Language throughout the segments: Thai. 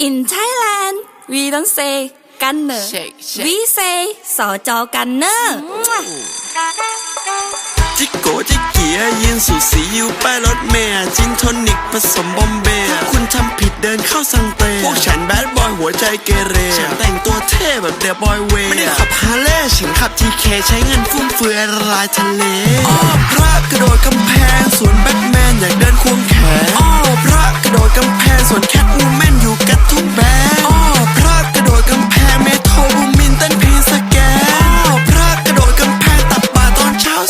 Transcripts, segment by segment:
In Thailand we don't say กันเนอ Shake, shake. we say สอจอกันเนอจิกโกจิกเกียยืนสูสีอยู่ป้ายรถเมย์จินโทนิกผสมบอมเบย์ถ้าคุณทำผิดเดินเข้าสังเตพวกฉันแบดบอยหัวใจเกเรฉันแต่งตัวเท่แบบเดบอยเวย์ไม่ได้ขับฮาร์เลย์ฉันขับทีเคใช้เงินฟุ่มเฟือยละลายทะเลอ้อพระกระโดดกำแพงสวนแบทแมนอยากเดินควงแขนอ้อพระกระโดดกำแพงสวนแคทวูแมนอยู่กัด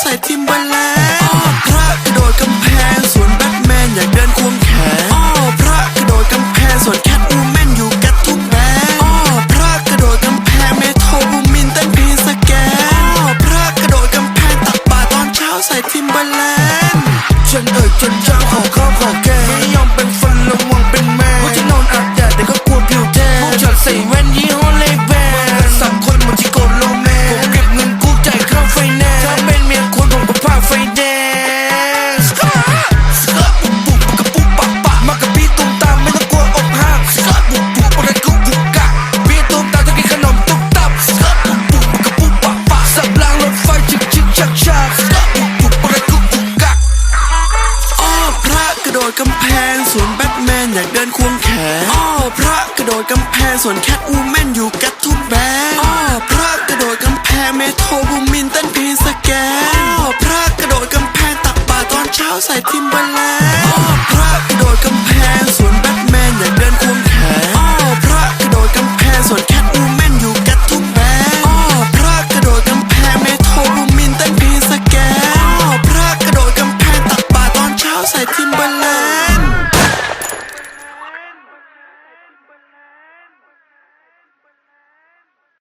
ส่ทิมเบอร์แลนด์อ้อพระกระโดดกำแพงสวนแบทแมนอยากเดินควงแขนอ้อพระกระโดดกำแพงสวนแคทวูแมนอยู่กัดทุกแบนอ้อพระกระโดดกำแพงเมโทรบูมินเต้นเพลงสแกนอ้อพระกระโดดกำแพงตักบาตรตอนเช้าใส่ทิมเบอร์แลนด์ฉันเอ่ยจนจ้าของข้าวของแก โดดกำแพงส่วนแบทแมนอยากเดินควงแขนอ้อพระกระโดดกำแพงส่วนแคทวูแมนอยู่กัดทุกแบงอ้อพระกระโดดกำแพงเมโทรบูมินเต้นเพลงสแกนอ้อพระกระโดดกำแพงตักบาตรตอนเช้าใส่ทิมเบอร์แลนด์อ้อพระกระ Allah